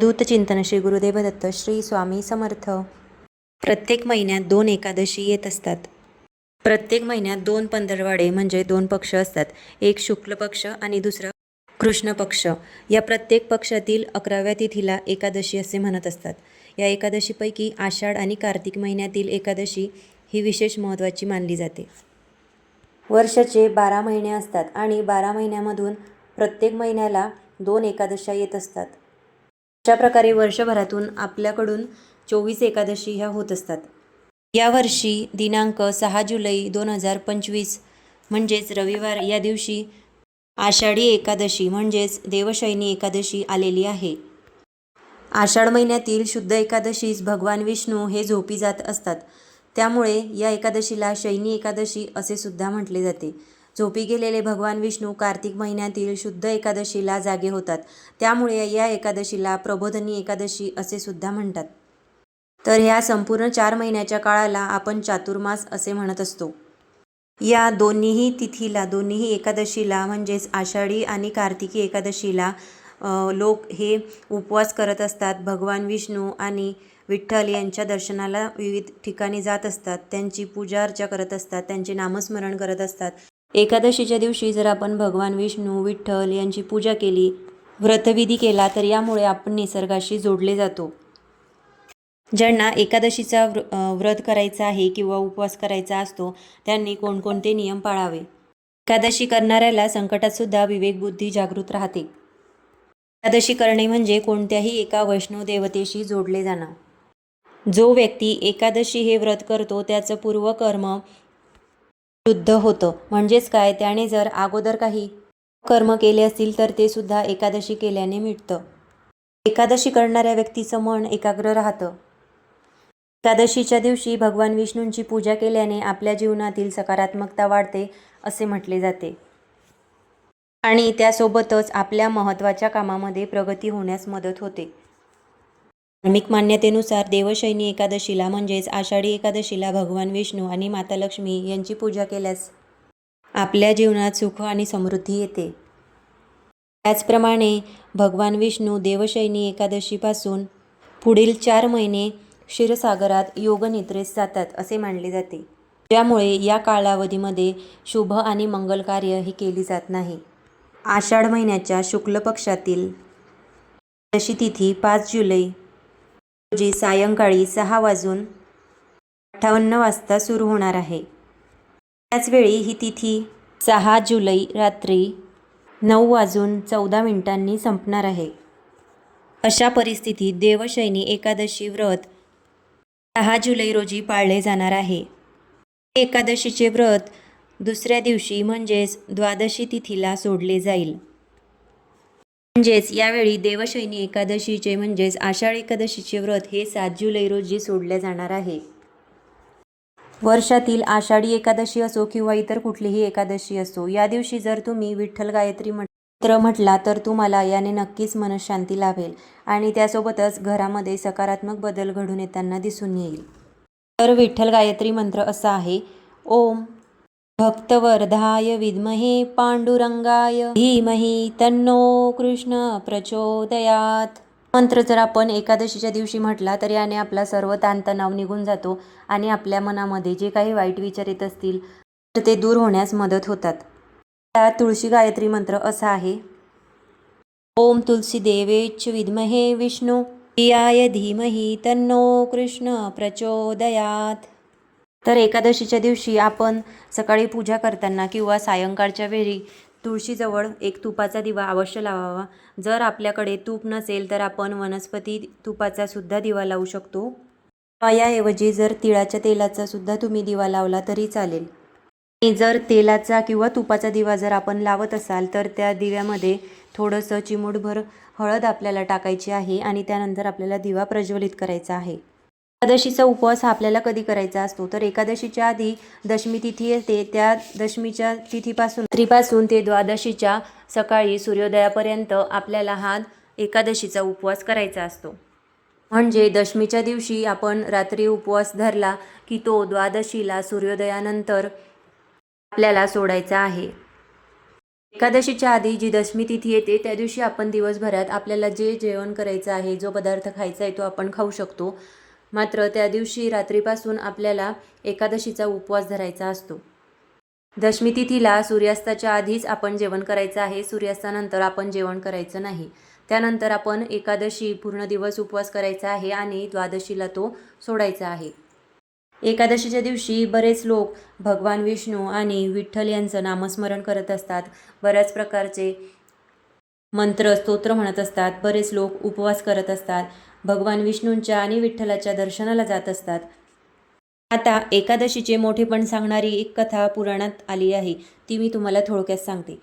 दूतचिंतन श्री गुरुदेवदत्त श्री स्वामी समर्थ. प्रत्येक महिन्यात दोन एकादशी येत असतात. प्रत्येक महिन्यात दोन पंधरवाडे म्हणजे दोन पक्ष असतात. एक शुक्ल पक्ष आणि दुसरा कृष्ण पक्ष. या प्रत्येक पक्षातील अकराव्या तिथीला एकादशी असे म्हणत असतात. या एकादशीपैकी आषाढ आणि कार्तिक महिन्यातील एकादशी ही विशेष महत्त्वाची मानली जाते. वर्षाचे बारा महिने असतात आणि बारा महिन्यामधून प्रत्येक महिन्याला दोन एकादशा येत असतात. अशा प्रकारे वर्षभरातून आपल्याकडून चोवीस एकादशी ह्या होत असतात. यावर्षी दिनांक सहा जुलै दोन हजार पंचवीस म्हणजेच रविवार या दिवशी आषाढी एकादशी म्हणजेच देवशयनी एकादशी आलेली आहे. आषाढ महिन्यातील शुद्ध एकादशीस भगवान विष्णू हे झोपी जात असतात. त्यामुळे या एकादशीला शयनी एकादशी असे सुद्धा म्हटले जाते. झोपी गेलेले भगवान विष्णू कार्तिक महिन्यातील शुद्ध एकादशीला जागे होतात. त्यामुळे या एकादशीला प्रबोधनी एकादशी असे सुद्धा म्हणतात. तर ह्या संपूर्ण चार महिन्याच्या काळाला आपण चातुर्मास असे म्हणत असतो. या दोन्हीही तिथीला दोन्हीही एकादशीला म्हणजेच आषाढी आणि कार्तिकी एकादशीला लोक हे उपवास करत असतात. भगवान विष्णू आणि विठ्ठल यांच्या दर्शनाला विविध ठिकाणी जात असतात. त्यांची पूजा अर्चा करत असतात. त्यांचे नामस्मरण करत असतात. एकादशीच्या दिवशी जर आपण भगवान विष्णू विठ्ठल यांची पूजा केली व्रतविधी केला तर यामुळे आपण निसर्गाशी जोडले जातो. ज्यांना एकादशीचा व्र व्रत करायचा आहे किंवा उपवास करायचा असतो त्यांनी कोणकोणते नियम पाळावे? एकादशी करणाऱ्याला संकटातसुद्धा विवेकबुद्धी जागृत राहते. एकादशी करणे म्हणजे कोणत्याही एका वैष्णव देवतेशी जोडले जाणं. जो व्यक्ती एकादशी हे व्रत करतो त्याचं पूर्वकर्म शुद्ध होतं. म्हणजेच काय? त्याने जर अगोदर काही कर्म केले असतील तर ते सुद्धा एकादशी केल्याने मिटतं. एकादशी करणाऱ्या व्यक्तीचं मन एकाग्र राहतं. एकादशीच्या दिवशी भगवान विष्णूंची पूजा केल्याने आपल्या जीवनातील सकारात्मकता वाढते असे म्हटले जाते. आणि त्यासोबतच आपल्या महत्त्वाच्या कामामध्ये प्रगती होण्यास मदत होते. धार्मिक मान्यतेनुसार देवशयनी एकादशीला म्हणजेच आषाढी एकादशीला भगवान विष्णू आणि माता लक्ष्मी यांची पूजा केल्यास आपल्या जीवनात सुख आणि समृद्धी येते. त्याचप्रमाणे भगवान विष्णू देवशयनी एकादशीपासून पुढील चार महिने क्षीरसागरात योगनिद्रेस जातात असे मानले जाते. त्यामुळे या कालावधीमध्ये शुभ आणि मंगल कार्य ही केली जात नाही. आषाढ महिन्याच्या शुक्ल पक्षातील दशी तिथी पाच जुलै रोजी सायंकाळी सहा वाजून अठ्ठावन्न वाजता सुरू होणार आहे. त्याचवेळी ही तिथी सहा जुलै रात्री नऊ वाजून चौदा मिनिटांनी संपणार आहे. अशा परिस्थितीत देवशयनी एकादशी व्रत सहा जुलै रोजी पाळले जाणार आहे. एकादशीचे व्रत दुसऱ्या दिवशी म्हणजेच द्वादशी तिथीला सोडले जाईल. म्हणजेच यावेळी देवशैनी एकादशीचे म्हणजेच आषाढ एकादशीचे व्रत हे सात जुलै रोजी सोडले जाणार आहे. वर्षातील आषाढी एकादशी असो किंवा इतर कुठलीही एकादशी असो या दिवशी जर तुम्ही विठ्ठल गायत्री मंत्र म्हटला तर तुम्हाला याने नक्कीच मनशांती लाभेल आणि त्यासोबतच घरामध्ये सकारात्मक बदल घडून येताना दिसून येईल. तर विठ्ठल गायत्री मंत्र असा आहे ओम भक्तवर्धाय विद्महे पांडुरंगाय धीमहि तन्नो कृष्ण प्रचोदयात. मंत्र जर आपण एकादशीच्या दिवशी म्हटला तर याने आपला सर्व ताणतणाव निघून जातो आणि आपल्या मनामध्ये जे काही वाईट विचार येत असतील तर ते दूर होण्यास मदत होतात. त्या तुळशी गायत्री मंत्र असा आहे. ओम तुलसी देवेच विद्महे विष्णू प्रियाय धीमहि तन्नो कृष्ण प्रचोदयात. तर एकादशीच्या दिवशी आपण सकाळी पूजा करताना किंवा सायंकाळच्या वेळी तुळशीजवळ एक तुपाचा दिवा अवश्य लावावा. जर आपल्याकडे तूप नसेल तर आपण वनस्पती तुपाचा सुद्धा दिवा लावू शकतो. याऐवजी जर तिळाच्या तेलाचा सुद्धा तुम्ही दिवा लावला तरी चालेल. आणि जर तेलाचा किंवा तुपाचा दिवा जर आपण लावत असाल तर त्या दिव्यामध्ये थोडंसं चिमूटभर हळद आपल्याला टाकायची आहे आणि त्यानंतर आपल्याला दिवा प्रज्वलित करायचा आहे. एकादशीचा उपवास हा आपल्याला कधी करायचा असतो? तर एकादशीच्या आधी दशमी तिथी येते. त्या दशमीच्या तिथीपासून रात्रीपासून ते द्वादशीच्या सकाळी सूर्योदयापर्यंत आपल्याला हा एकादशीचा उपवास करायचा असतो. म्हणजे दशमीच्या दिवशी आपण रात्री उपवास धरला की तो द्वादशीला सूर्योदयानंतर आपल्याला सोडायचा आहे. एकादशीच्या आधी जी दशमी तिथी येते त्या दिवशी आपण दिवसभरात आपल्याला जे जेवण करायचं आहे जो पदार्थ खायचा आहे तो आपण खाऊ शकतो. मात्र त्या दिवशी रात्रीपासून आपल्याला एकादशीचा उपवास धरायचा असतो. दशमी तिथीला सूर्यास्ताच्या आधीच आपण जेवण करायचं आहे. सूर्यास्तानंतर आपण जेवण करायचं नाही. त्यानंतर आपण एकादशी पूर्ण दिवस उपवास करायचा आहे आणि द्वादशीला तो सोडायचा आहे. एकादशीच्या दिवशी बरेच लोक भगवान विष्णू आणि विठ्ठल यांचं नामस्मरण करत असतात. बऱ्याच प्रकारचे मंत्र स्तोत्र म्हणत असतात. बरेच लोक उपवास करत असतात. भगवान विष्णूंच्या आणि विठ्ठलाच्या दर्शनाला जात असतात. आता एकादशीचे मोठेपण सांगणारी एक कथा पुराणात आली आहे. ती मी तुम्हाला थोडक्यात सांगते.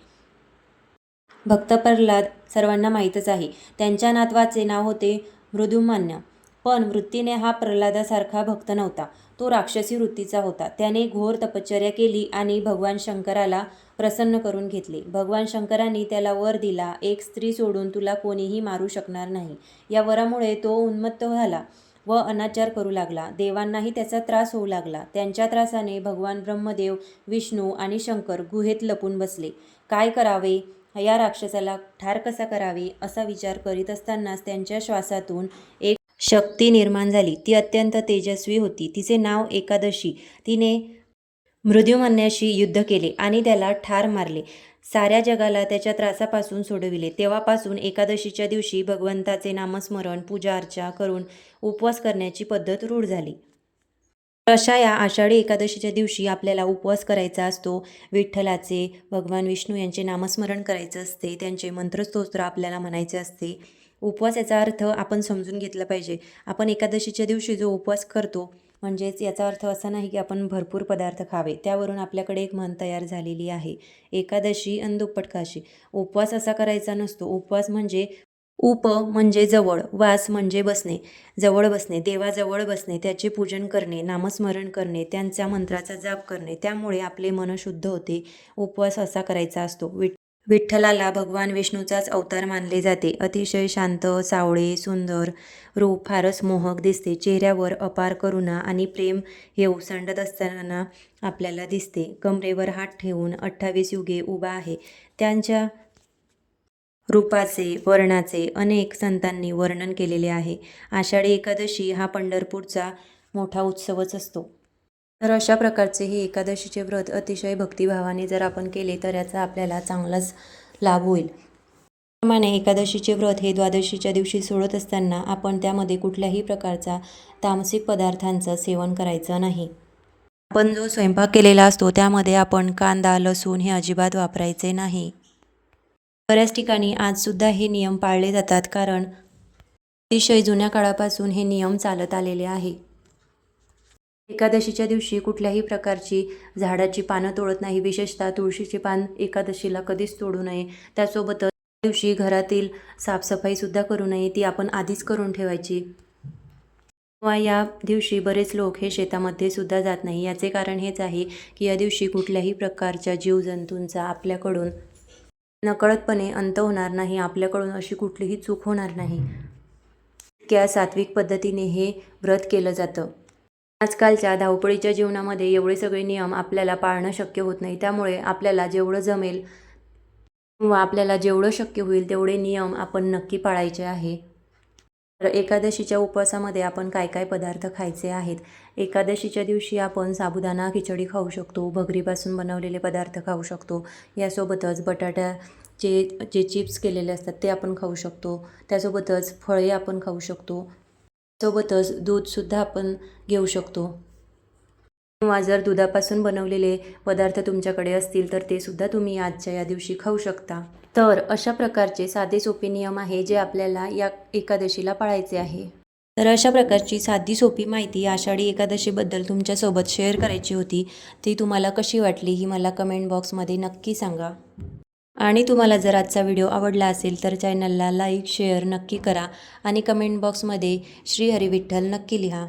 भक्त प्रल्हाद सर्वांना माहीतच आहे. त्यांच्या नातवाचे नाव होते मृदुमान्य. पण वृत्तीने हा प्रल्हादासारखा भक्त नव्हता. तो राक्षसी वृत्तीचा होता. त्याने घोर तपश्चर्या केली आणि भगवान शंकराला प्रसन्न करून घेतले. भगवान शंकरांनी त्याला वर दिला एक स्त्री सोडून तुला कोणीही मारू शकणार नाही. या वरामुळे तो उन्मत्त झाला व अनाचार करू लागला. देवांनाही त्याचा त्रास होऊ लागला. त्यांच्या त्रासाने भगवान ब्रह्मदेव विष्णू आणि शंकर गुहेत लपून बसले. काय करावे? या राक्षसाला ठार कसा करावे? असा विचार करीत असतानाच त्यांच्या श्वासातून एक शक्ती निर्माण झाली. ती अत्यंत तेजस्वी होती. तिचे नाव एकादशी. तिने मृत्युमन्याशी युद्ध केले आणि त्याला ठार मारले. साऱ्या जगाला त्याच्या त्रासापासून सोडविले. तेव्हापासून एकादशीच्या दिवशी भगवंताचे नामस्मरण पूजा अर्चा करून उपवास करण्याची पद्धत रूढ झाली. अशा या आषाढी एकादशीच्या दिवशी आपल्याला उपवास करायचा असतो. विठ्ठलाचे भगवान विष्णू यांचे नामस्मरण करायचं असते. त्यांचे मंत्रस्तोत्र आपल्याला म्हणायचे असते. उपवास याचा अर्थ आपण समजून घेतला पाहिजे. आपण एकादशीच्या दिवशी जो उपवास करतो म्हणजेच याचा अर्थ असा नाही की आपण भरपूर पदार्थ खावे. त्यावरून आपल्याकडे एक म्हण तयार झालेली आहे. एकादशी अन दुप्पटकाशी. उपवास असा करायचा नसतो. उपवास म्हणजे उप म्हणजे जवळ वास म्हणजे बसणे. जवळ बसणे देवाजवळ बसणे त्याचे पूजन करणे नामस्मरण करणे त्यांचा मंत्राचा जाप करणे त्यामुळे आपले मन शुद्ध होते. उपवास असा करायचा असतो. विठ विठ्ठलाला भगवान विष्णूचाच अवतार मानले जाते. अतिशय शांत सावळे सुंदर रूप फारच मोहक दिसते. चेहऱ्यावर अपार करुणा आणि प्रेम हे ओसंडत असताना आपल्याला दिसते. कमरेवर हात ठेवून अठ्ठावीस युगे उभा आहे. त्यांच्या रूपाचे वर्णाचे अनेक संतांनी वर्णन केलेले आहे. आषाढी एकादशी हा पंढरपूरचा मोठा उत्सवच असतो. तर अशा प्रकारचे हे एकादशीचे व्रत अतिशय भक्तिभावाने जर आपण केले तर याचा आपल्याला चांगलाच लाभ होईल. प्रमाणे एकादशीचे व्रत हे द्वादशीच्या दिवशी सोडत असताना आपण त्यामध्ये कुठल्याही प्रकारचा तामसिक पदार्थांचं सेवन करायचं नाही. आपण जो स्वयंपाक केलेला असतो त्यामध्ये आपण कांदा लसूण हे अजिबात वापरायचे नाही. बऱ्याच ठिकाणी आजसुद्धा हे नियम पाळले जातात कारण अतिशय जुन्या काळापासून हे नियम चालत आलेले आहे. एकादशीच्या दिवशी कुठल्याही प्रकारची झाडाची पानं तोडत नाही. विशेषतः तुळशीचे पान एकादशीला कधीच तोडू नये. त्यासोबतच दिवशी घरातील साफसफाईसुद्धा करू नये ती आपण आधीच करून ठेवायची. किंवा या दिवशी बरेच लोक हे शेतामध्ये सुद्धा जात नाही. याचे कारण हेच आहे की या दिवशी कुठल्याही प्रकारच्या जीवजंतूंचा आपल्याकडून नकळतपणे अंत होणार नाही आपल्याकडून अशी कुठलीही चूक होणार नाही. इतक्या सात्विक पद्धतीने हे व्रत केलं जातं. आजकालच्या धावपळीच्या जीवनामध्ये एवढे सगळे नियम आपल्याला पाळणं शक्य होत नाही. त्यामुळे आपल्याला जेवढं जमेल किंवा आपल्याला जेवढं शक्य होईल तेवढे नियम आपण नक्की पाळायचे आहे. तर एकादशीच्या उपवासामध्ये आपण काय काय पदार्थ खायचे आहेत? एकादशीच्या दिवशी आपण साबुदाणा खिचडी खाऊ शकतो भगरीपासून बनवलेले पदार्थ खाऊ शकतो. यासोबतच बटाट्याचे जे चिप्स केलेले असतात ते आपण खाऊ शकतो. त्यासोबतच फळे आपण खाऊ शकतो. सोबतच दूधसुद्धा आपण घेऊ शकतो. किंवा जर दुधापासून बनवलेले पदार्थ तुमच्याकडे असतील तर ते सुद्धा तुम्ही आजच्या या दिवशी खाऊ शकता. तर अशा प्रकारचे साधे सोपे नियम आहे जे आपल्याला या एकादशीला पाळायचे आहे. तर अशा प्रकारची साधी सोपी माहिती आषाढी एकादशीबद्दल तुमच्यासोबत शेअर करायची होती ती तुम्हाला कशी वाटली ही मला कमेंट बॉक्समध्ये नक्की सांगा. आणि तुम्हाला जर आजचा व्हिडिओ आवडला असेल तर चॅनलला लाईक शेअर नक्की करा आणि कमेंट बॉक्समध्ये श्री हरिविठ्ठल नक्की लिहा.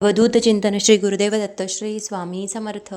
वधूत चिंतन श्री गुरुदेव दत्त श्री स्वामी समर्थ.